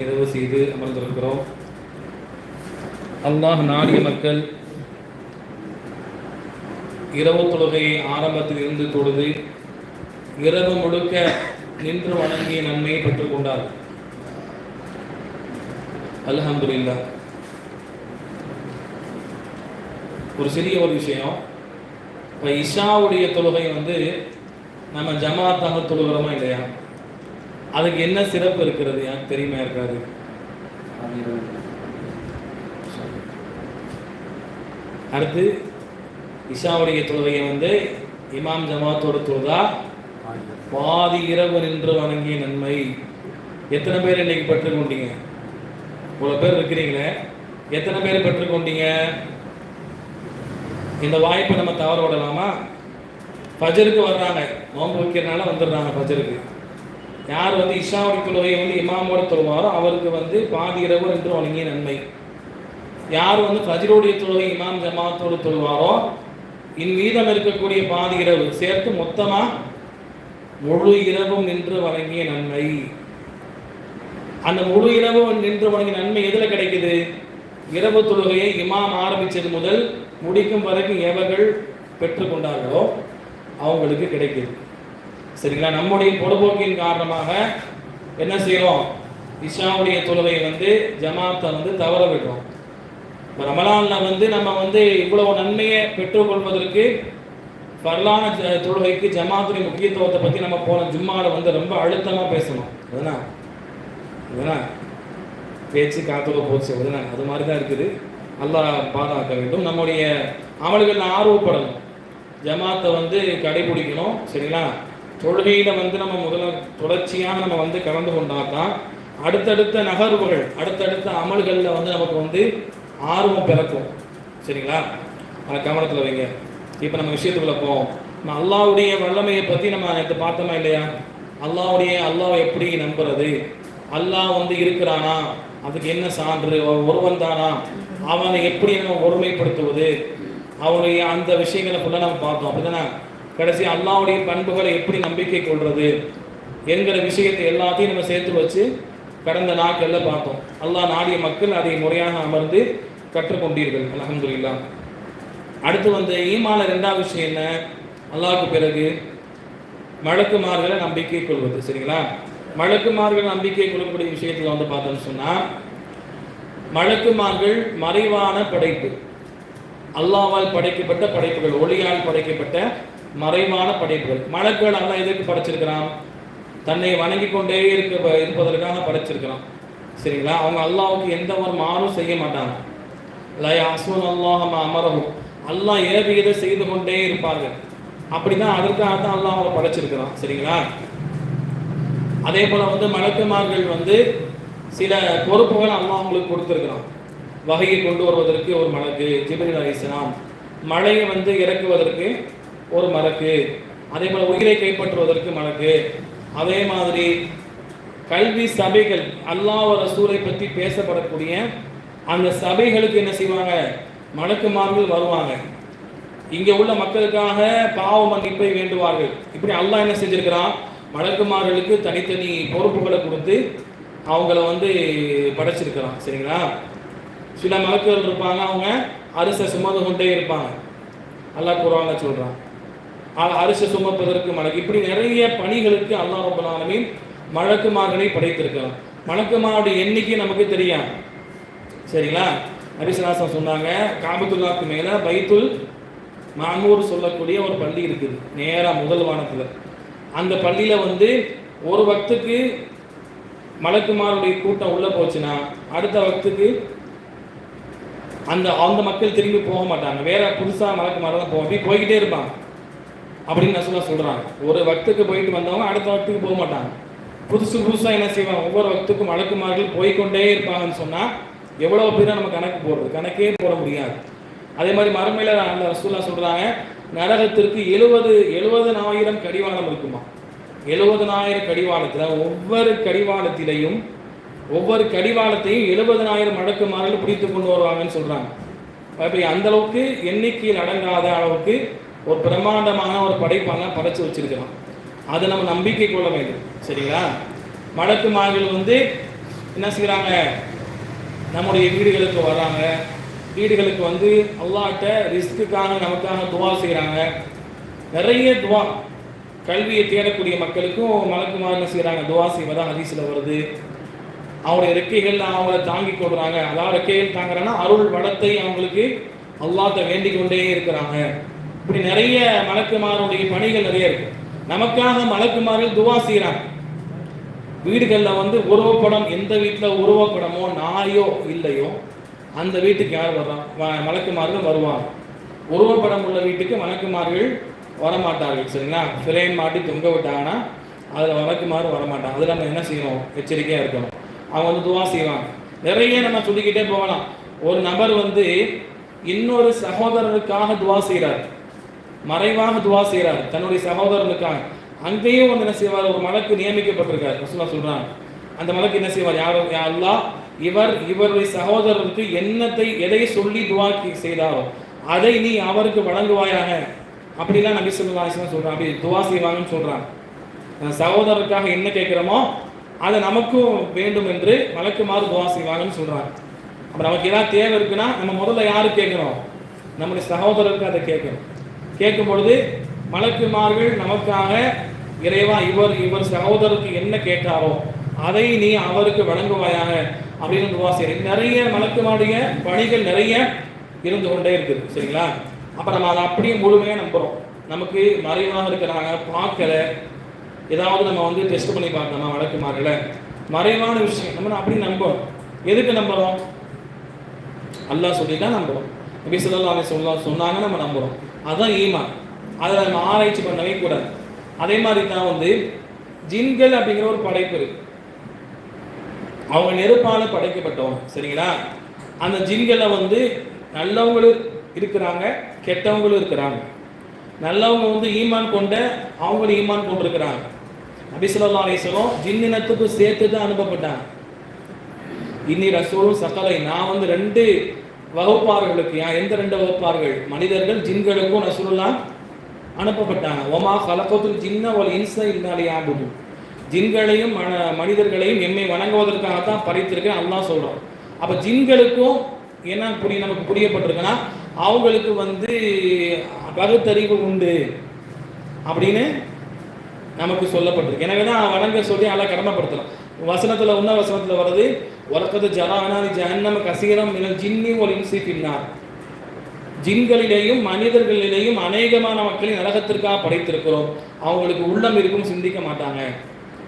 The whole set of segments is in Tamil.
நிறைவு செய்து அமர்ந்திருக்கிறோம். அல்லாஹ் நாடிய மக்கள் இரவு தொழுகையை ஆரம்பத்தில் இருந்து தொழுது இரவு முழுக்க நின்று வணங்கிய நன்மையை பெற்றுக்கொண்டார் கொண்டார்கள் அல்ஹம்துலில்லா. ஒரு சிறிய ஒரு விஷயம். இப்போ இஷாவுடைய தொழுகை வந்து நம்ம ஜமாத்தாக தொழுகிறோமா இல்லையா? அதுக்கு என்ன சிறப்பு இருக்கிறது? எனக்கு தெரியுமா இருக்காது அடுத்து இஷாவுடைய தொழுகையை வந்து இமாம் ஜமாத்தோட தொழுதா? பாதி இரவு நின்று வணங்கிய நன்மை. எத்தனை பேர் இன்னைக்கு பெற்றுக்கொண்டீங்க? இவ்வளோ பேர் இருக்கிறீங்களே. எத்தனை பேர் பெற்றுக்கொண்டீங்க? இந்த வாய்ப்பை நம்ம தவற விடலாமா? ஃபஜருக்கு வர்றாங்க. நோன்பு வைக்கிறனால வந்துடுறாங்க ஃபஜருக்கு. யார் வந்து இஷாவுடைய தொழுகையை வந்து இமாமோட தொழுவாரோ அவருக்கு வந்து பாதி இரவு ரெண்டு வழங்கிய நன்மை. யார் வந்து ஃபஜ்ருடைய தொழுகை இமாம் ஜமாத்தோடு தொழுவாரோ இன் மீதம் இருக்கக்கூடிய பாதி இரவு சேர்த்து மொத்தமாக முழு இரவும் நின்று வழங்கிய நன்மை. அந்த முழு இரவு நின்று வழங்கிய நன்மை எதில் கிடைக்குது? இரவு தொழுகையை இமாம் ஆரம்பித்தது முதல் முடிக்கும் வரைக்கும் எவர்கள் பெற்றுக்கொண்டார்களோ அவங்களுக்கு கிடைக்குது. சரிங்களா? நம்முடைய பொழுதுபோக்கின் காரணமாக என்ன செய்கிறோம்? இஷாவுடைய தொழுவை வந்து ஜமாத்தை வந்து தவற விடுறோம். இப்போ ரமலானில் வந்து நம்ம வந்து இவ்வளவு நன்மையை பெற்றுக்கொள்வதற்கு பரலான தொழுகைக்கு ஜமாத்துடைய முக்கியத்துவத்தை பற்றி நம்ம போன ஜும்மாவில் வந்து ரொம்ப அழுத்தமாக பேசணும். அதுனா அதுனா பேச்சு காத்தோட போச்சு. அதுனா அது மாதிரி தான் இருக்குது. அல்லாஹ் பாதுகாக்க வேண்டும். நம்முடைய அமல்கள் ஆர்வப்படணும். ஜமாத்தை வந்து கடைபிடிக்கணும். சரிங்களா? தொழுகையில் வந்து நம்ம முதல்ல தொடர்ச்சியாக நம்ம வந்து கலந்து கொண்டா தான் அடுத்தடுத்த நகர்வுகள் அடுத்தடுத்த அமல்களில் வந்து நமக்கு வந்து ஆர்வம் பிறக்கும். சரிங்களா? அதை கவனத்தில் வைங்க. இப்போ நம்ம விஷயத்துக்குள்ளே போவோம். நம்ம அல்லாவுடைய வல்லமையை பற்றி நம்ம நேற்று பார்த்தோமா இல்லையா? அல்லாவுடைய அல்லாவை எப்படி நம்புறது? அல்லாஹ் வந்து இருக்கிறானா? அதுக்கு என்ன சான்று? ஒருவன் தானா? அவனை எப்படி நம்ம ஒருமைப்படுத்துவது? அவனுடைய அந்த விஷயங்களை ஃபுல்லாக நம்ம பார்த்தோம். அப்படிதானே? கடைசி அல்லாவுடைய பண்புகளை எப்படி நம்பிக்கை கொள்றது என்கிற விஷயத்தை எல்லாத்தையும் நம்ம சேர்த்து வச்சு கடந்த நாட்களில் பார்த்தோம். அல்லாஹ் நாடிய மக்கள் அதை முறையாக அமர்ந்து கற்றுக்கொண்டீர்கள். அல்ஹம்துலில்லாஹ் அடுத்து வந்த ஈமான ரெண்டாவது விஷயம் என்ன? அல்லாவுக்கு பிறகு மழக்குமார்களை நம்பிக்கை கொள்வது. சரிங்களா? மழக்குமார்கள் நம்பிக்கை கொள்ளக்கூடிய விஷயத்துல வந்து பார்த்தோம்னு சொன்னா மழக்குமார்கள் மறைவான படைப்பு. அல்லாவால் படைக்கப்பட்ட படைப்புகள் ஒளியால் படைக்கப்பட்ட மறைவான படைப்புகள். மலக்குகள் அல்லாஹ் எதற்கு படைச்சிருக்கிறான். தன்னை வணங்கி கொண்டே இருக்க இருப்பதற்காக படைச்சிருக்கிறான். சரிங்களா? அவங்க அல்லாவுக்கு எந்த ஒரு மாறும் செய்ய மாட்டாங்க. லா யாசுன் அல்லாஹ் அமரவும் அல்லாஹ் ஏவியதை செய்து கொண்டே இருப்பார்கள். அப்படிதான் அதற்காக தான் அல்லாஹ் அவங்களை படைச்சிருக்கிறான். சரிங்களா? அதே போல வந்து மலக்குமார்கள் வந்து சில பொறுப்புகள் அல்லாஹ் அவங்களுக்கு கொடுத்துருக்கிறான். வகையை கொண்டு வருவதற்கு ஒரு மலக்கு ஜிப்ரீல் அலிஸ்லாம் மழையை வந்து இறக்குவதற்கு ஒரு மலக்கு. அதே போல் உயிரை கைப்பற்றுவதற்கு மலக்கு. அதே மாதிரி கல்வி சபைகள் அல்லாஹ் ரசூலை பற்றி பேசப்படக்கூடிய அந்த சபைகளுக்கு என்ன செய்வாங்க? மலக்குமார்கள் வருவாங்க. இங்கே உள்ள மக்களுக்காக பாவ மன்னிப்பை வேண்டுவார்கள். இப்படி அல்லாஹ் என்ன செஞ்சிருக்கிறான்? மலக்குமார்களுக்கு தனித்தனி பொறுப்புகளை கொடுத்து அவங்கள வந்து படைச்சிருக்கிறான். சரிங்களா? சில மலக்குகள் இருப்பாங்க அவங்க அரிசை சுமந்து கொண்டே இருப்பாங்க. அல்லாஹ் கூறுவாங்க சொல்கிறான் அரிசி சுமப்பதற்கு மலக்கு இப்படி நிறைய பணிகளுக்கு அல்லா ரப்பல் ஆலமீன் மலக்குமார்களை படைத்திருக்கிறோம் மலக்குமாருடைய எண்ணிக்கை நமக்கு தெரியும். சரிங்களா? ஹரிசனாசம் சொன்னாங்க காபத்துல்லாக்கு மேல பைத்துல் மாமூர் சொல்லக்கூடிய ஒரு பள்ளி இருக்குது. நேரா முதல் வானத்துல. அந்த பள்ளியில வந்து ஒரு வக்துக்கு மலக்குமாருடைய கூட்டம் உள்ளே போச்சுன்னா அடுத்த வக்துக்கு அந்த அந்த மக்கள் திரும்பி போக மாட்டாங்க. வேற புதுசா மலக்குமாரெல்லாம் போக அப்படி போய்கிட்டே இருப்பாங்க அப்படின்னு நசுலா சொல்கிறாங்க ஒரு வக்துக்கு போயிட்டு வந்தவங்க அடுத்த வக்துக்கு போக மாட்டாங்க. புதுசு புதுசாக என்ன செய்வாங்க? ஒவ்வொரு வக்துக்கும் மலக்குமார்கள் போய்கொண்டே இருப்பாங்கன்னு சொன்னால் எவ்வளோ பேராக நம்ம கணக்கு போடுறது? கணக்கே போட முடியாது. அதே மாதிரி மறுமையில அந்த ரசூலா சொல்கிறாங்க நரகத்திற்கு எழுபது எழுபதனாயிரம் கடிவாளம் இருக்குமா? எழுபதனாயிரம் கடிவாளத்தில் ஒவ்வொரு கடிவாளத்திலையும் ஒவ்வொரு கடிவாளத்தையும் எழுபதனாயிரம் மடக்குமார்கள் பிடித்து கொண்டு வருவாங்கன்னு சொல்கிறாங்க அப்படி அந்த அளவுக்கு எண்ணிக்கையில் அடங்காத அளவுக்கு ஒரு பிரம்மாண்டமான ஒரு படைப்பெல்லாம் படைச்சு வச்சிருக்கிறோம் அதை நம்ம நம்பிக்கை கொள்ள வேண்டும் சரிங்களா? மடக்கு மடக்குமார்கள் வந்து என்ன செய்கிறாங்க நம்முடைய வீடுகளுக்கு வர்றாங்க. வீடுகளுக்கு வந்து அல்லாட்ட ரிஸ்க்குக்காக நமக்காக துவா செய்கிறாங்க நிறைய துவா. கல்வியை தேடக்கூடிய மக்களுக்கும் மலக்குமார் என்ன செய்கிறாங்க துவா செய்வதான் அதிசயில் வருது. அவங்களுடைய ரெக்கைகள் அவங்கள தாங்கி கொடுறாங்க அதாவது ரெக்கைகள் தாங்குறாங்கன்னா அருள் வளத்தை அவங்களுக்கு அல்லாட்ட வேண்டிக் கொண்டே இருக்கிறாங்க. இப்படி நிறைய மலக்குமாருடைய பணிகள் நிறைய இருக்கு. நமக்காக மலக்குமார்கள் துவா செய்கிறாங்க வீடுகளில் வந்து உருவப்படம் எந்த வீட்டில் உருவப்படமோ நாயோ இல்லையோ அந்த வீட்டுக்கு யார் வர்றான் வ- மலக்குமார்கள் வருவாங்க. உருவப்படம் உள்ள வீட்டுக்கு மலக்குமார்கள் வரமாட்டார்கள் சரிங்களா? ஃப்ரேம் மாட்டி தொங்க விட்டாங்கன்னா அதில் வழக்குமாறு வரமாட்டாங்க. அதில் நம்ம என்ன செய்யணும்? எச்சரிக்கையாக இருக்கணும். அவங்க வந்து துவா செய்வாங்க. நிறைய நம்ம சொல்லிக்கிட்டே போகலாம். ஒரு நபர் வந்து இன்னொரு சகோதரனுக்காக துவா செய்கிறார் மறைவாக துவா செய்கிறார் தன்னுடைய சகோதரனுக்காக. அங்கேயும் வந்து என்ன செய்வார்? ஒரு மலக்கு நியமிக்கப்பட்டிருக்கார். ரசூலா சொல்றாங்க. அந்த மலக்கு என்ன செய்வார்? யார் யா இவர் இவருடைய சகோதரருக்கு என்னத்தை எதை சொல்லி துவா செய்தாரோ அதை நீ அவருக்கு வழங்குவாயாக. அப்படிலாம் நபி சொல்லா சொல்றான் அப்படி துவா செய்வாங்கன்னு சொல்கிறான் சகோதரருக்காக என்ன கேட்கிறோமோ அதை நமக்கும் வேண்டும் என்று மலக்குமாறு துவா செய்வாங்கன்னு சொல்றாங்க. அப்போ நமக்கு ஏதாவது தேவை இருக்குன்னா நம்ம முதல்ல யாரு கேட்குறோம்? நம்முடைய சகோதரருக்கு அதை கேட்குறோம். கேட்கும் பொழுது மலக்குமார்கள் நமக்காக இறைவா இவர் இவர் சகோதரருக்கு என்ன கேட்டாரோ அதை நீ அவருக்கு வழங்குவாயாக அப்படின்னு துவா செய்யறேன் நிறைய மலக்குமாருடைய பணிகள் நிறைய இருந்து கொண்டே இருக்குது சரிங்களா? அப்போ நம்ம அதை அப்படியே முழுமையாக நம்புகிறோம் நமக்கு மறைவாக இருக்கிறாங்க பார்க்கல. ஏதாவது நம்ம வந்து டெஸ்ட் பண்ணி பார்த்தோமா வழக்குமாரில் மறைவான விஷயம். நம்ம அப்படி நம்புறோம். எதுக்கு நம்புறோம்? அல்லாஹ் சொல்லி தான் நம்புறோம். நபி ஸல்லல்லாஹு அலைஹி சொன்னாங்க நம்ம நம்புகிறோம் அதுதான் ஈமான். அதை நம்ம ஆராய்ச்சி பண்ணவே கூடாது. அதே மாதிரி தான் வந்து ஜின்கள் அப்படிங்கிற ஒரு படைப்பு. இருக்கு அவங்க நெருப்பால் படைக்கப்பட்டவங்க சரிங்களா? அந்த ஜின்களை வந்து நல்லவங்களும் இருக்கிறாங்க கெட்டவங்களும் இருக்கிறாங்க. நல்லவங்க வந்து ஈமான் கொண்ட அவங்களும் ஈமான் கொண்டிருக்கிறாங்க. நபிசுல்லா அலிஸ்வலம் ஜின்னினத்துக்கு சேர்த்து தான் அனுப்பப்பட்டாங்க. இன்னி ரசூலும் சக்கலை நான் வந்து ரெண்டு வகுப்பார்களுக்கு யா- எந்த ரெண்டு வகுப்பார்கள்? மனிதர்கள் ஜின்களுக்கும் சொல்லலாம் அனுப்பப்பட்டாங்க. ஒமா கலக்கத்தில் ஜின்ன ஒரு இன்ச இல்லாலே ஆகுது ஜின்களையும் மன- மனிதர்களையும் எம்மை வணங்குவதற்காகத்தான் பறித்திருக்கேன் அல்லாஹ் சொல்கிறோம் அப்போ ஜின்களுக்கும் என்ன புரிய நமக்கு புரியப்பட்டிருக்குன்னா அவங்களுக்கு வந்து பகுத்தறிவு உண்டு அப்படின்னு நமக்கு சொல்லப்பட்டிருக்கு. எனவே தான் வணங்க சொல்லி அதெல்லாம் கடமைப்படுத்தலாம் வசனத்தில் உன்ன வசனத்தில் வருது உறக்கது ஜலானாதி ஜஹன்னம கசீரம் மினல் ஜின்னி ஒரு இன்சி பின்னார் ஜின்களிலேயும் மனிதர்களிலேயும் அநேகமான மக்களை நரகத்திற்காக படைத்திருக்கிறோம். அவங்களுக்கு உள்ளம் இருக்கும் சிந்திக்க மாட்டாங்க.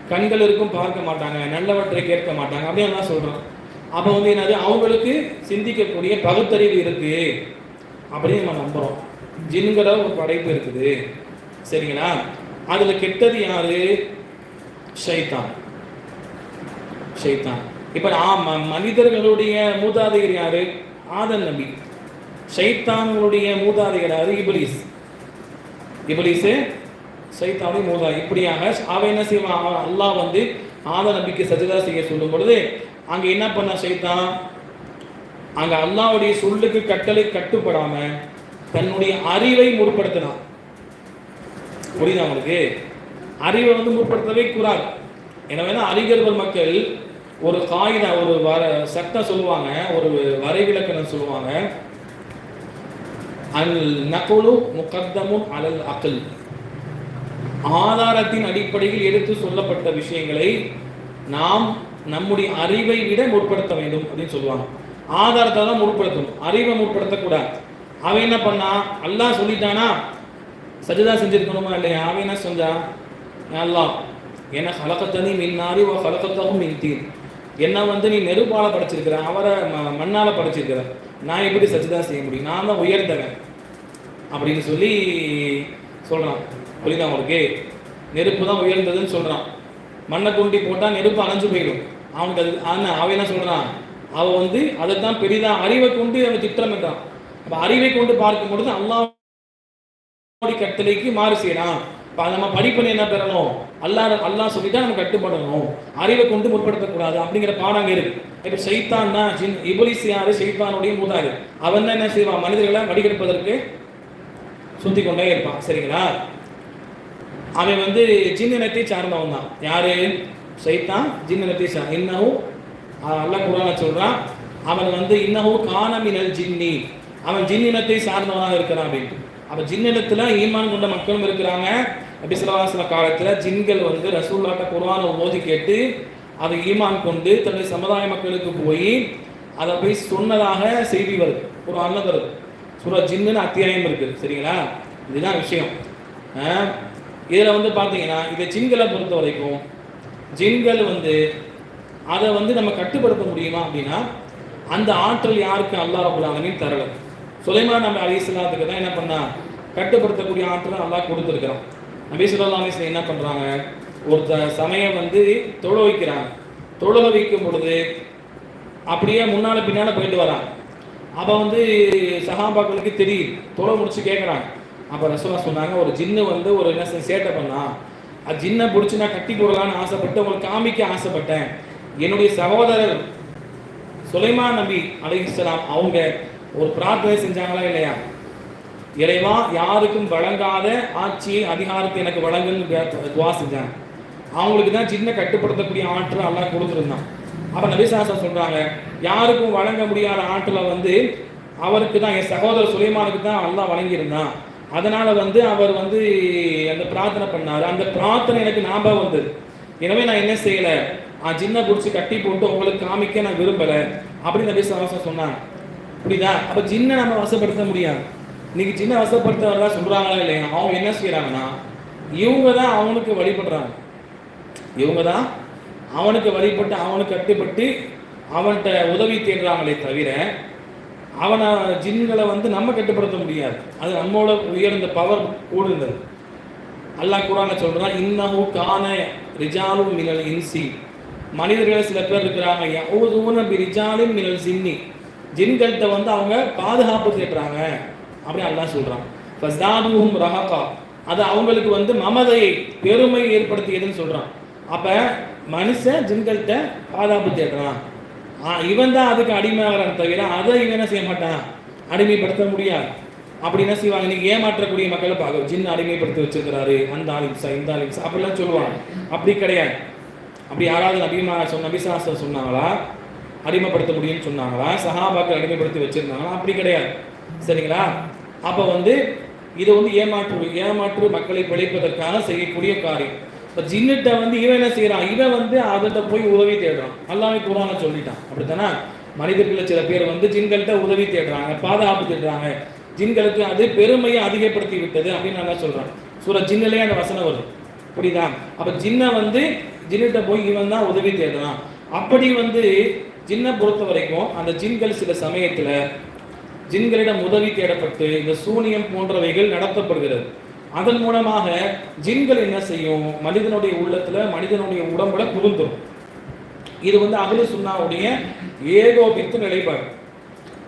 கண்கள் இருக்கும் பார்க்க மாட்டாங்க. நல்லவற்றை கேட்க மாட்டாங்க. அப்படின்னு நான் சொல்கிறோம் அப்போ வந்து என்னது? அவங்களுக்கு சிந்திக்கக்கூடிய பகுத்தறிவு இருக்கு. அப்படின்னு நம்ம நம்புகிறோம் ஜின்கிற ஒரு படைப்பு இருக்குது. சரிங்களா? அதில் கெட்டது யாரு? ஷைத்தான். ஷைத்தான். இப்போ ஆ- ம- மனிதர்களுடைய மூதாதையர் யாரு? ஆதன் நபி. சைத்தான்களுடைய மூதாதையர் யாரு? இபிலிஸ். இபிலிஸு சைத்தானுடைய மூதா இப்படியாக அவன் என்ன செய்வான் அல்லாஹ் வந்து ஆதன் நபிக்கு சஜிதா செய்ய சொல்லும் பொழுது அங்கே என்ன பண்ண சைத்தான்? அங்கே அல்லாவுடைய சொல்லுக்கு கட்டளை கட்டுப்படாம தன்னுடைய அறிவை முற்படுத்தினான் புரியுதா உங்களுக்கு? அறிவை வந்து முற்படுத்தவே கூடாது. எனவே அறிஞர்கள் மக்கள் ஒரு காகித ஒரு வர சட்டம் சொல்லுவாங்க ஒரு வரைவிலக்கணம் சொல்லுவாங்க. அல் நகுலு முகத்தமும் அலல் அகல். ஆதாரத்தின் அடிப்படையில் எடுத்து சொல்லப்பட்ட விஷயங்களை நாம் நம்முடைய அறிவை விட முற்படுத்த வேண்டும் அப்படின்னு சொல்லுவாங்க. ஆதாரத்தை தான் முற்படுத்தணும். அறிவை முற்படுத்தக்கூடாது. அவன் என்ன பண்ணா? அல்லாஹ் சொல்லிட்டானா? சஜிதா செஞ்சிருக்கணுமா இல்லையா? அவன் என்ன செஞ்சா? அல்லா அல்லாஹ் என்ன ஹலக்கத்தனி மின்னாரி ஓ ஹலக்கத்தகும் மின் தீர் என்ன வந்து நீ நெருப்பால் படைச்சிருக்கிற அவரை ம- மண்ணால் படைச்சிருக்கிற. நான் எப்படி சச்சிதான் செய்ய முடியும்? நான் தான் உயர்ந்தவன். அப்படின்னு சொல்லி சொல்கிறான் புரியுதா அவனுக்கு நெருப்பு தான் உயர்ந்ததுன்னு சொல்கிறான் மண்ணை தூண்டி போட்டால் நெருப்பு அணைஞ்சு போயிடும். அவனுக்கு அது அவன் என்ன சொல்கிறான் அவள் வந்து அதை தான் பெரிதாக அறிவை கொண்டு அவன் திட்டமிட்டான். அப்போ அறிவை கொண்டு பார்க்கும் பொழுது அல்லாஹ்வுடைய கட்டளைக்கு மாறு செய்யலாம் இப்போ நம்ம படிப்பு என்ன பெறணும்? அல்லா அல்லாஹ் தான் நம்ம கட்டுப்படணும். அறிவை கொண்டு முற்படுத்தக்கூடாது. அப்படிங்கிற பாடம் அங்க இருக்கு. இப்போ ஷைத்தான் தான் ஜின் இபுலிஸ் யாரு? சைத்தானுடைய மூதாது. அவன் தான் என்ன செய்வான்? மனிதர்களை வடிகெடுப்பதற்கு சுத்தி கொண்டே இருப்பான். சரிங்களா? அவன் வந்து ஜின் இனத்தை சார்ந்தவன் தான். யாரு? சைத்தான் ஜின் இனத்தை சார். இன்னமும் அல்லாஹ் குரான சொல்றான் அவன் வந்து இன்னஹு காணமினல் ஜின்னி. அவன் ஜின் இனத்தை சார்ந்தவனாக இருக்கிறான் அப்படின்ட்டு. அப்ப ஜின்னத்தில் ஈமான் கொண்ட மக்களும் இருக்கிறாங்க. நபிசுல்லாஸ்ல காலத்தில் ஜின்கள் வந்து ரசூல்லாட்ட குரானை ஓதி கேட்டு அதை ஈமான் கொண்டு தன்னுடைய சமுதாய மக்களுக்கு போய் அதை போய் சொன்னதாக செய்தி வருது. ஒரு அண்ணன் வருது. சுரா ஜின்னு அத்தியாயம் இருக்குது சரிங்களா? இதுதான் விஷயம். இதில் வந்து பார்த்தீங்கன்னா இதை ஜின்களை பொறுத்த வரைக்கும் ஜின்கள் வந்து அதை வந்து நம்ம கட்டுப்படுத்த முடியுமா அப்படின்னா அந்த ஆற்றல் யாருக்கு அல்லாஹ் ரபுல் ஆலமீன் தரல. சுலைமான் நபி அலிஸ்லாத்துக்கு தான் என்ன பண்ணா கட்டுப்படுத்தக்கூடிய ஆற்றலை நல்லா கொடுத்துருக்கிறான். நபி சொல்லா என்ன பண்ணுறாங்க ஒருத்தன் சமயம் வந்து தொழ வைக்கிறாங்க தொழுக வைக்கும் பொழுது அப்படியே முன்னால் பின்னால் போயிட்டு வரான். அப்போ வந்து சகாபாக்களுக்கு தெரியும். தொலை முடிச்சு கேட்குறாங்க அப்போ ரசோலா சொன்னாங்க ஒரு ஜின்னு வந்து ஒரு என்ன செய்~ சேட்டை பண்ணான் அது ஜின்னை பிடிச்சி நான் கட்டி போடலான்னு ஆசைப்பட்டு உங்களுக்கு காமிக்க ஆசைப்பட்டேன். என்னுடைய சகோதரர் சுலைமா நபி அலைஹிஸ்ஸலாம் அவங்க ஒரு பிரார்த்தனை செஞ்சாங்களா இல்லையா? இறைவா யாருக்கும் வழங்காத ஆட்சியை அதிகாரத்தை எனக்கு வழங்குன்னு வே- துவா செஞ்சாங்க அவங்களுக்கு தான் சின்ன கட்டுப்படுத்தக்கூடிய ஆற்றல் எல்லாம் கொடுத்துருந்தான். அப்போ நபிசாசம் சொல்கிறாங்க யாருக்கும் வழங்க முடியாத ஆற்றலை வந்து அவருக்கு தான் என் சகோதரர் சுலைமானுக்கு தான் எல்லாம் வழங்கியிருந்தான். அதனால் வந்து அவர் வந்து அந்த பிரார்த்தனை பண்ணார். அந்த பிரார்த்தனை எனக்கு ஞாபகம் வந்தது. எனவே நான் என்ன செய்யலை? ஆ சின்ன பிடிச்சி கட்டி போட்டு உங்களுக்கு காமிக்க நான் விரும்பலை. அப்படின்னு நபி சாசம் சொன்னாங்க. புரியுதா? அப்போ ஜின்னை நம்ம வசப்படுத்த முடியாது. இன்னைக்கு சின்ன வசப்படுத்தவர்களா சொல்கிறாங்களா இல்லையா? அவங்க என்ன செய்கிறாங்கன்னா இவங்க தான் அவனுக்கு வழிபடுறாங்க. இவங்க தான் அவனுக்கு வழிபட்டு அவனுக்கு கட்டுப்பட்டு அவன்கிட்ட உதவி தேடுறாங்களே தவிர அவனை ஜின்களை வந்து நம்ம கட்டுப்படுத்த முடியாது. அது நம்மோட உயர்ந்த பவர் கூடுந்தது அல்லாஹ் குரான சொல்கிறான் இன்னஹு கான ரிஜாலும் மினல் இன்சி. மனிதர்கள் சில பேர் இருக்கிறாங்க யஊதுன பி ரிஜாலின் மினல் ஜின்னி. ஜின்கள்கிட்ட வந்து அவங்க பாதுகாப்பு தேடுறாங்க அப்படி அல்லா சொல்கிறான் ஃபஸ்தாதுஹும் ரஹகா. அது அவங்களுக்கு வந்து மமதையை பெருமை ஏற்படுத்தியதுன்னு சொல்கிறான் அப்போ மனுஷன் ஜின்கள்கிட்ட பாதுகாப்பு தேடுறான். ஆ, இவன் தான் அதுக்கு அடிமையாகிறான் தவிர அதை இவன் என்ன செய்ய மாட்டான்? அடிமைப்படுத்த முடியாது. அப்படி என்ன செய்வாங்க? இன்னைக்கு ஏமாற்றக்கூடிய மக்களை பார்க்க ஜின் அடிமைப்படுத்தி வச்சிருக்கிறாரு. அந்த ஆலிம்சா இந்த ஆலிம்சா அப்படிலாம் சொல்லுவாங்க. அப்படி கிடையாது. அப்படி யாராவது நபிமா சொன்ன நபிசாஸ்திரம் சொன்னாங்களா? அடிமைப்படுத்த முடியும்னு சொன்னாங்களா? சஹாபாக்கள் அடிமைப்படுத்தி வச்சிருந்தாங்களா? அப்படி கிடையாது. சரிங்களா? அப்போ வந்து இது வந்து ஏமாற்று ஏமாற்று மக்களை பிழைப்பதற்காக செய்யக்கூடிய காரியம். இப்போ ஜின்னிட்ட வந்து இவன் என்ன செய்கிறான் இவன் வந்து அவர்கிட்ட போய் உதவி தேடுறான். அல்லாமே குரான சொல்லிட்டான். அப்படித்தானே? மனிதர்களில் சில பேர் வந்து ஜின்கள்கிட்ட உதவி தேடுறாங்க பாதுகாப்பு தேடுறாங்க. ஜின்களுக்கு அது பெருமையை அதிகப்படுத்தி விட்டது அப்படின்னு நல்லா சொல்கிறான் சூர ஜின்னிலே அந்த வசனம் வருது. புரியுதா? அப்போ ஜின்னை வந்து ஜின்னிட்ட போய் இவன் தான் உதவி தேடுறான். அப்படி வந்து ஜின்னை பொறுத்த வரைக்கும் அந்த ஜின்கள் சில சமயத்தில் ஜின்களிடம் உதவி தேடப்பட்டு இந்த சூனியம் போன்றவைகள் நடத்தப்படுகிறது. அதன் மூலமாக ஜின்கள் என்ன செய்யும்? மனிதனுடைய உள்ளத்துல மனிதனுடைய உடம்புல புகுந்துடும் இது வந்து அகலு சுண்ணாவுடைய ஏகோபித்த நிலைப்பாடு.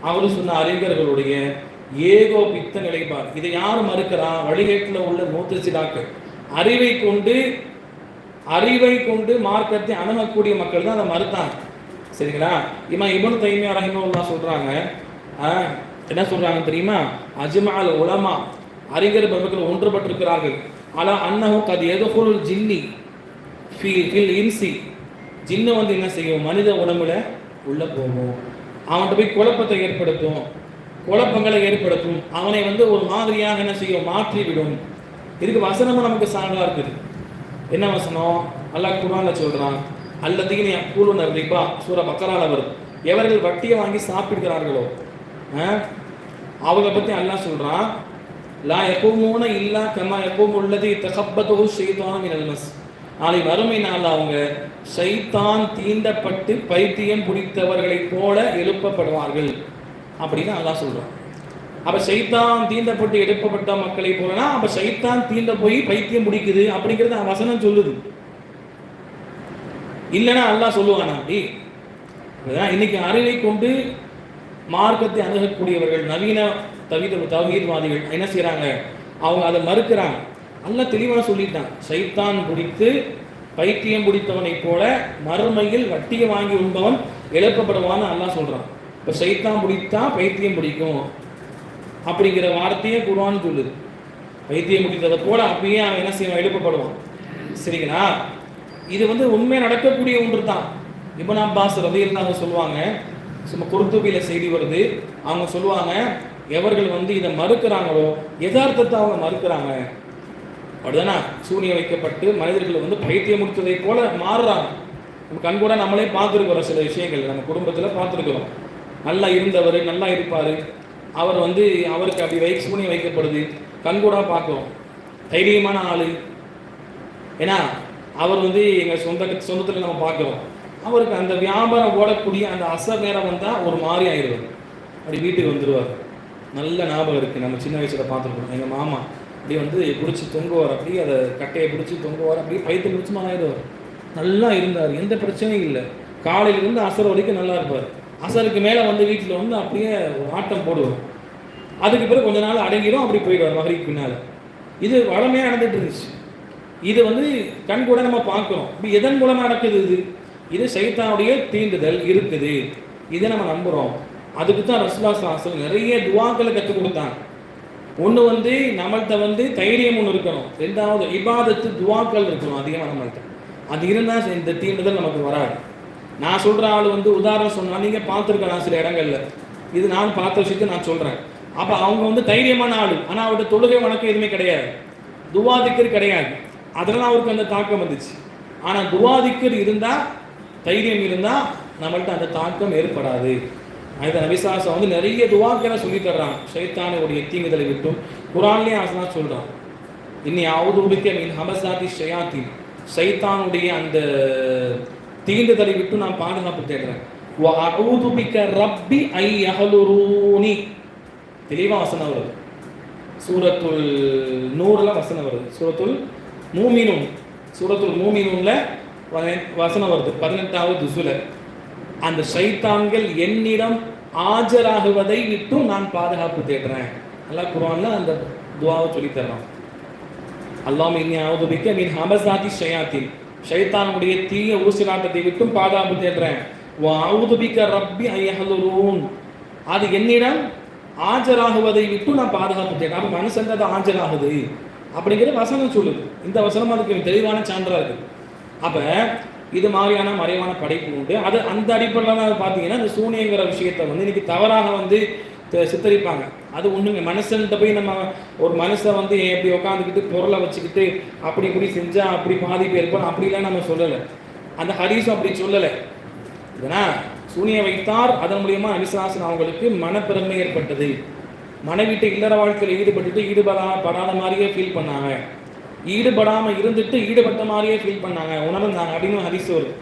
அவரு சுன்னா அறிஞர்களுடைய ஏகோபித்த நிலைப்பாடு. இதை யார் மறுக்கிறா வழிகேட்டில் உள்ள மூத்தசிடாக்கள் அறிவை கொண்டு அறிவை கொண்டு மார்க்கத்தை அணுகக்கூடிய மக்கள் தான் அதை மறுத்தாங்க. சரிங்களா? இம்மா இவனு தைமியா ரஹிமவுல்லா சொல்றாங்க ஆ, என்ன சொல்கிறாங்க தெரியுமா? அஜ்மால் உலமா அறிஞர் பெருமக்கள் ஒன்றுபட்டிருக்கிறார்கள். ஆனால் அன்னஹு அது எதுகுல் ஜின்னி ஃபீல் ஃபீல் இன்சி. ஜின்னு வந்து என்ன செய்யும்? மனித உடம்புல உள்ளே போகும். அவன்கிட்ட போய் குழப்பத்தை ஏற்படுத்தும். குழப்பங்களை ஏற்படுத்தும். அவனை வந்து ஒரு மாதிரியாக என்ன செய்யும்? மாற்றி விடும். இதுக்கு வசனமும் நமக்கு சான்றா இருக்குது. என்ன வசனம்? அல்லாஹ் சொல்கிறான் அல்லதுக்கு நீ யக்கூலுன ரிபா சூர பக்கரால வருது எவர்கள் வட்டியை வாங்கி சாப்பிடுகிறார்களோ ஆ, அவங்க பற்றி அல்லாஹ் சொல்கிறான் லா எப்பவுமோன இல்லா கமா எப்பவும் உள்ளது தகப்பதோ செய்தான் மஸ். நாளை வறுமை நாள் அவங்க சைத்தான் தீண்டப்பட்டு பைத்தியம் பிடித்தவர்களைப் போல எழுப்பப்படுவார்கள் அப்படின்னு அல்லாஹ் சொல்கிறான் அப்போ சைத்தான் தீண்டப்பட்டு எழுப்பப்பட்ட மக்களை போலனா அப்போ சைத்தான் தீண்ட போய் பைத்தியம் முடிக்குது அப்படிங்கிறது வசனம் சொல்லுது. இல்லைன்னா அல்லாஹ் சொல்லுவானா அப்படி இன்னைக்கு அறிவை கொண்டு மார்க்கத்தை அணுகக்கூடியவர்கள் நவீன தவித தவீர்வாதிகள் என்ன செய்கிறாங்க அவங்க அதை மறுக்கிறாங்க. நல்லா தெளிவாக சொல்லிட்டான். சைத்தான் பிடித்து பைத்தியம் பிடித்தவனைப் போல மறுமையில் வட்டியை வாங்கி உண்பவன் எழுப்பப்படுவான்னு அல்லாஹ் சொல்கிறான் இப்போ சைத்தான் பிடித்தா பைத்தியம் பிடிக்கும் அப்படிங்கிற வார்த்தையே குருவான்னு சொல்லுது. பைத்தியம் பிடித்ததை போல அப்படியே அவன் என்ன செய்வான்? எழுப்பப்படுவான். சரிங்களா? இது வந்து உண்மை நடக்கக்கூடிய ஒன்று தான் இபன் அப்பாஸ் தான் சொல்லுவாங்க சும்மா குருத்துபியில் செய்தி வருது. அவங்க சொல்லுவாங்க எவர்கள் வந்து இதை மறுக்கிறாங்களோ யதார்த்தத்தை அவங்க மறுக்கிறாங்க. அப்படிதானா? சூனியம் வைக்கப்பட்டு மனிதர்கள் வந்து பைத்தியம் முடித்ததை போல மாறுறாங்க. நம்ம கண் கூட நம்மளே பார்த்துருக்குறோம் சில விஷயங்கள். நம்ம குடும்பத்தில் பார்த்துருக்குறோம். நல்லா இருந்தவர் நல்லா இருப்பார். அவர் வந்து அவருக்கு அப்படி வை சூனியம் வைக்கப்படுது. கண் கூட பார்க்குறோம். தைரியமான ஆள். ஏன்னா அவர் வந்து எங்கள் சொந்த சொந்தத்தில் நம்ம பார்க்குறோம். அவருக்கு அந்த வியாபாரம் ஓடக்கூடிய அந்த அசவேரம் வந்தால் ஒரு மாதிரி ஆயிடுவார். அப்படி வீட்டுக்கு வந்துடுவார் நல்ல ஞாபகம் இருக்குது நம்ம சின்ன வயசில் பார்த்துருக்கோம். எங்கள் மாமா அப்படி வந்து பிடிச்சி தொங்குவார். அப்படி அதை கட்டையை பிடிச்சி தொங்குவார். அப்படியே பயிற்று பிடிச்சி ஆயிடுவார் நல்லா இருந்தார். எந்த பிரச்சனையும் இல்லை. காலையிலேருந்து அசர் வரைக்கும் நல்லா இருப்பார். அசருக்கு மேலே வந்து வீட்டில் வந்து அப்படியே ஒரு ஆட்டம் போடுவார். அதுக்கு பிறகு கொஞ்ச நாள் அடங்கிடும். அப்படி போயிடுவார் மகரிக்கு பின்னால். இது வளமையாக நடந்துட்டு இருந்துச்சு. இது வந்து கண் கூட நம்ம பார்க்குறோம். இப்போ எதன் மூலம் நடக்குது இது? இது சைத்தானுடைய தீண்டுதல் இருக்குது. இதை நம்ம நம்புகிறோம் அதுக்கு தான் ரசுல்லா சாஸ்திரம் நிறைய துவாக்களை கற்றுக் கொடுத்தாங்க. ஒன்று வந்து நம்மள்கிட்ட வந்து தைரியம் ஒன்று இருக்கணும். ரெண்டாவது இபாதத்து துவாக்கள் இருக்கணும் அதிகமாக நம்மள்கிட்ட அது இருந்தால் இந்த தீண்டுதல் நமக்கு வராது. நான் சொல்கிற ஆள் வந்து உதாரணம் சொன்னால் நீங்கள் பார்த்துருக்கலாம் சில இடங்கள்ல. இது நான் பார்த்த விஷயத்தை நான் சொல்கிறேன் அப்போ அவங்க வந்து தைரியமான ஆள். ஆனால் அவர்கிட்ட தொழுகை வணக்கம் எதுவுமே கிடையாது. துவாதிக்கர் கிடையாது. அதெல்லாம் அவருக்கு அந்த தாக்கம் வந்துச்சு. ஆனால் துவாதிக்கர் இருந்தால் தைரியம் இருந்தால் நம்மள்ட்ட அந்த தாக்கம் ஏற்படாது. அந்த நபிசாசம் வந்து நிறைய துவாக்களை சொல்லி தர்றான் ஷைத்தானுடைய தீங்குதலை விட்டும் குரான்லேயே ஆசனா சொல்கிறான் இன்னி அவதூபிக்க மீன் ஹமசாதி ஷயாத்தி. சைத்தானுடைய அந்த தீண்டுதலை விட்டு நான் பாதுகாப்பு தேடுறேன். அவுதுபிக்க ரப்பி ஐ அகலுரூனி தெளிவாக வசனம் வருது. சூரத்துல் நூறில் வசனம் வருது. சூரத்துல் மூமினும் சூரத்துல் மூமினும்ல வசனம் வருது. பதினெட்டாவது துசுல அந்த சைத்தான்கள் என்னிடம் ஆஜராகுவதை விட்டும் நான் பாதுகாப்பு தேடுறேன். நல்லா குரான்ல அந்த துவாவை சொல்லி தர்றான் அல்லாம இன்னியாவது பிக்க மீன் ஹமசாதி ஷயாத்தின். ஷைத்தானுடைய தீய ஊசிலாட்டத்தை விட்டும் பாதுகாப்பு தேடுறேன். பிக்க ரப்பி ஐயஹலுரூன் அது என்னிடம் ஆஜராகுவதை விட்டு நான் பாதுகாப்பு தேடுறேன். அப்போ மனுஷன் அது ஆஜராகுது. அப்படிங்கிற வசனம் சொல்லுது. இந்த வசனம் அதுக்கு தெளிவான சான்றா இருக்குது அப்போ இது மாதிரியான மறைவான படைப்பு உண்டு. அது அந்த அடிப்படையில் பார்த்தீங்கன்னா இந்த சூனியங்கிற விஷயத்தை வந்து இன்னைக்கு தவறாக வந்து சித்தரிப்பாங்க. அது ஒன்றுங்க மனுஷன்கிட்ட போய் நம்ம ஒரு மனசை வந்து எப்படி உட்காந்துக்கிட்டு பொருளை வச்சுக்கிட்டு அப்படி இப்படி செஞ்சால் அப்படி பாதிப்பு ஏற்படும் அப்படிலாம் நம்ம சொல்லலை. அந்த ஹரிசும் அப்படி சொல்லலை. ஏன்னா சூனிய வைத்தார் அதன் மூலியமா அவிசுவாசன் அவங்களுக்கு மனப்பெருமை ஏற்பட்டது. மனைவிட்டு இல்லற வாழ்க்கையில் ஈடுபட்டுட்டு ஈடுபடா படாத மாதிரியே ஃபீல் பண்ணாங்க. ஈடுபடாமல் இருந்துட்டு ஈடுபட்ட மாதிரியே ஃபீல் பண்ணாங்க உணர்ந்தாங்க. அப்படின்னு ஹரிசு வருது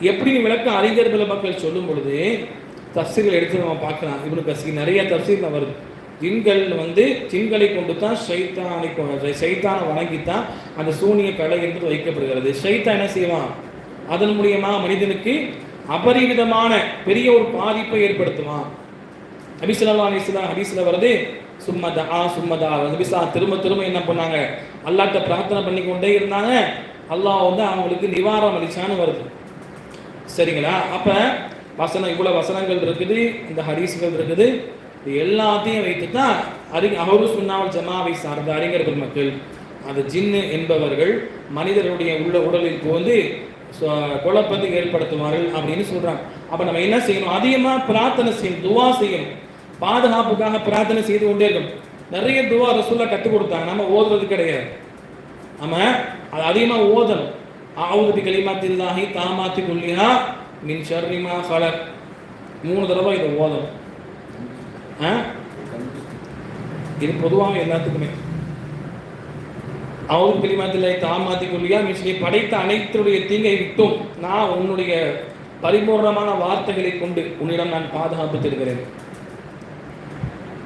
எப்படி விளக்க அறிஞர்கள் மக்கள் சொல்லும் பொழுது தப்சீர்கள் எடுத்து நம்ம பார்க்கலாம். இவனு கசி நிறைய தப்சீர்கள் வருது. ஜின்கள் வந்து ஜின்களை கொண்டு தான் சைத்தானை சைத்தானை வணங்கித்தான் அந்த சூனிய கலை என்பது வைக்கப்படுகிறது. சைத்தா என்ன செய்வான்? அதன் மூலியமா மனிதனுக்கு அபரிவிதமான பெரிய ஒரு பாதிப்பை ஏற்படுத்துவான். அபிசல்லா அலிஸ்லாம் ஹரிசில் வருது சும்மதா சும்மதா நபிசா திரும்ப திரும்ப என்ன பண்ணாங்க? அல்லாட்ட பிரார்த்தனை பண்ணி கொண்டே இருந்தாங்க. அல்லாஹ் வந்து அவங்களுக்கு நிவாரணம் அளிச்சான்னு வருது. சரிங்களா? அப்போ வசனம் இவ்வளோ வசனங்கள் இருக்குது இந்த ஹரிசுகள் இருக்குது. இது எல்லாத்தையும் வைத்து தான் அறி அவரு சுண்ணாவல் ஜமாவை சார்ந்த அறிஞர்கள் மக்கள் அந்த ஜின்னு என்பவர்கள் மனிதர்களுடைய உள்ள உடலில் போந்து குழப்பத்தை ஏற்படுத்துவார்கள் அப்படின்னு சொல்கிறாங்க அப்போ நம்ம என்ன செய்யணும்? அதிகமாக பிரார்த்தனை செய்யணும் துவா செய்யணும். பாதுகாப்புக்காக பிரார்த்தனை செய்து கொண்டே இருக்கும் நிறைய துவா ரசூல்லா கற்றுக் கொடுத்தாங்க. நம்ம ஓதுறது கிடையாது. நம்ம அது அதிகமாக ஓதணும். ஆவுதி களிமாத்தில்லாஹி தாமாத்தி குல்லியா மின் ஷர்ரிமா ஃபலக் மூணு தடவை இதை ஓதணும். இது பொதுவாக எல்லாத்துக்குமே. அவுது களிமாத்தில்லை தாமாத்தி கொள்ளியா மிஷினை படைத்த அனைத்துடைய தீங்கை விட்டும் நான் உன்னுடைய பரிபூர்ணமான வார்த்தைகளை கொண்டு உன்னிடம் நான் பாதுகாப்பு தருகிறேன்.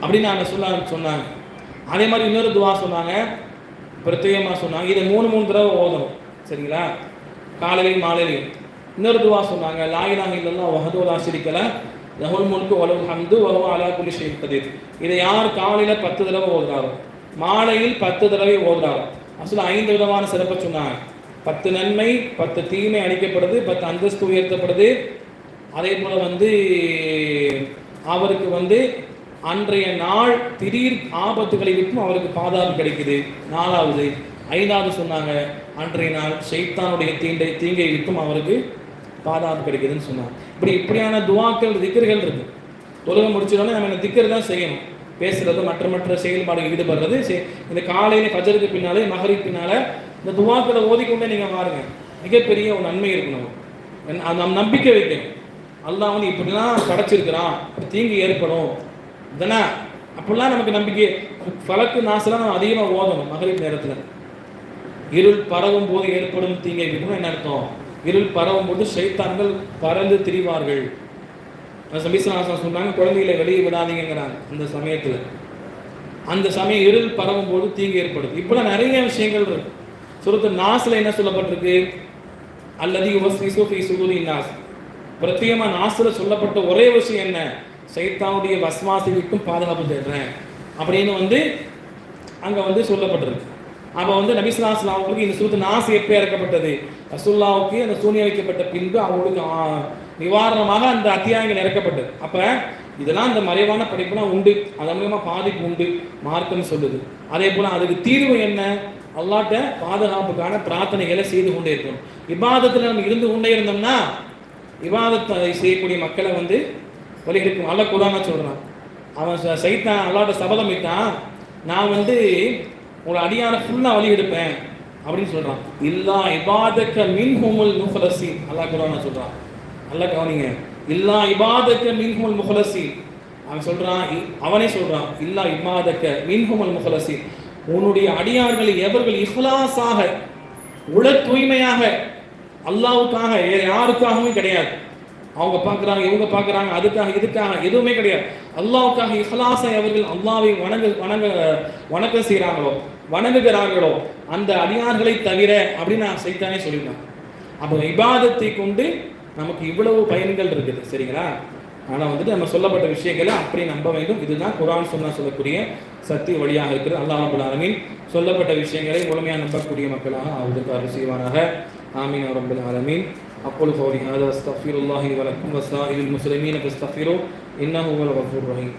அப்படின்னு நாங்கள் சொல்ல சொன்னாங்க. அதே மாதிரி இன்னொரு துவா சொன்னாங்க. பிரத்யேகமாக சொன்னாங்க. இதை மூணு மூணு தடவை ஓதணும். சரிங்களா? காலையிலையும் மாலையிலையும். இன்னொரு துவா சொன்னாங்க. லாயிலாங்க இல்லைன்னா வஹதோலா சிரிக்கல ரகுல் முன்கு உலகம் ஹந்து உலகம் அலா குலி ஷெய்கதீர் இதை யார் காலையில் பத்து தடவை ஓதுறாரோ மாலையில் பத்து தடவை ஓதுறாரோ அசல் ஐந்து விதமான சிறப்பை சொன்னாங்க. பத்து நன்மை பத்து தீமை அளிக்கப்படுது பத்து அந்தஸ்து உயர்த்தப்படுது. அதே போல் வந்து அவருக்கு வந்து அன்றைய நாள் திடீர் ஆபத்துகளை விட்டும் அவருக்கு பாதுகாப்பு கிடைக்குது. நாலாவது ஐந்தாவது சொன்னாங்க அன்றைய நாள் சைத்தானுடைய தீண்டை தீங்கை விட்டும் அவருக்கு பாதுகாப்பு கிடைக்குதுன்னு சொன்னாங்க. இப்படி இப்படியான துவாக்கள் திக்கர்கள் இருக்கு. தொழுகை முடிச்சிடோன்னே நம்ம இந்த திக்கர் தான் செய்யணும். பேசுறது மற்ற மற்ற செயல்பாடுகள் ஈடுபடுறது இந்த காலையில கஜருக்கு பின்னாலே மகரி பின்னால இந்த துவாக்களை ஓதிக்கொண்டே நீங்க பாருங்க. மிகப்பெரிய ஒரு நன்மை இருக்கணும் அது நம் நம்பிக்கை வைக்கணும். அல்லாஹ் வந்து இப்படிலாம் படைச்சிருக்கிறான். தீங்கு ஏற்படும். இதனா அப்படிலாம் நமக்கு நம்பிக்கை. ஃபலக்கு நாசெல்லாம் நம்ம அதிகமாக ஓதணும் மகளிர் நேரத்தில். இருள் பரவும் போது ஏற்படும் தீங்கை என்ன அர்த்தம்? இருள் பரவும் போது சைத்தான்கள் பறந்து திரிவார்கள். சபீஸ்வராசன் சொன்னாங்க குழந்தைகளை வெளியே விடாதீங்கிறாங்க அந்த சமயத்தில். அந்த சமயம் இருள் பரவும் போது தீங்கு ஏற்படுது. இப்படிலாம் நிறைய விஷயங்கள் இருக்கு. சுரத்து நாசில் என்ன சொல்லப்பட்டிருக்கு? அல்லது யுவஸ்விசு ஃபி சுகுதி நாஸ். பிரத்யேகமாக நாசில் சொல்லப்பட்ட ஒரே விஷயம் என்ன? சைத்தாவுடைய வஸ்வாசிவிக்கும் பாதுகாப்பு தேடுறேன் அப்படின்னு வந்து அங்கே வந்து சொல்லப்பட்டிருக்கு. அப்போ வந்து நபிஸ்லாஸ்லாம் அவங்களுக்கு இந்த சூத்து நாசி எப்போ இறக்கப்பட்டது? ரசுல்லாவுக்கு அந்த சூனிய வைக்கப்பட்ட பின்பு அவங்களுக்கு நிவாரணமாக அந்த அத்தியாயங்கள் இறக்கப்பட்டது. அப்போ இதெல்லாம் அந்த மறைவான படிப்புலாம் உண்டு. அதன் மூலயமா பாதிப்பு உண்டு. மார்க்கம் சொல்லுது. அதே போல் அதுக்கு தீர்வு என்ன? அல்லாட்ட பாதுகாப்புக்கான பிரார்த்தனைகளை செய்து கொண்டே இருக்கணும். விவாதத்தில் நம்ம இருந்து கொண்டே இருந்தோம்னா விவாதத்தை செய்யக்கூடிய மக்களை வந்து வழி எடுக்கும் அல்ல குரானா சொல்கிறான் அவன் ச- சைத்தான் அல்லாட்ட சபதம் விட்டான் நான் வந்து உங்களை அடியான ஃபுல்லாக வழி எடுப்பேன் அப்படின்னு சொல்கிறான் இல்லா இபாதக்க மின் ஹுமுல் முஃபலசி அல்லாஹ் குரானா சொல்கிறான் நல்லா கவனிங்க. இல்லா இபாதக்க மின்ஹுல் முஹலசி அவன் சொல்கிறான் இ- அவனே சொல்கிறான் இல்லா இபாதக்க மின்ஹுல் முஹலசி உன்னுடைய அடியார்களை எவர்கள் இஹ்லாஸாக உள தூய்மையாக அல்லாவுக்காக யாருக்காகவும் கிடையாது. அவங்க பார்க்குறாங்க இவங்க பார்க்குறாங்க அதுக்காக இதுக்காக எதுவுமே கிடையாது. அல்லாவுக்காக இஹலாசை அவர்கள் அல்லாவை வணங்க வணங்க வணக்கம் செய்கிறாங்களோ வணங்குகிறார்களோ அந்த அடியார்களை தவிர அப்படின்னு நான் சைத்தானே சொல்லியிருந்தேன். அப்போ இபாதத்தை கொண்டு நமக்கு இவ்வளவு பயன்கள் இருக்குது சரிங்களா? ஆனால் வந்துட்டு நம்ம சொல்லப்பட்ட விஷயங்களை அப்படி நம்ப வேண்டும். இதுதான் குரான் சொன்னால் சொல்லக்கூடிய சக்தி வழியாக இருக்கிறது அல்லாஹ் ரபுல் ஆலமீன் சொல்லப்பட்ட விஷயங்களை முழுமையாக நம்பக்கூடிய மக்களாக அவருக்கு அருள் செய்வாராக ஆமீன் ரபுல் ஆலமீன். أقول قولي هذا أستغفر الله ولكم وسائر المسلمين فاستغفروه إنه هو الغفور الرحيم.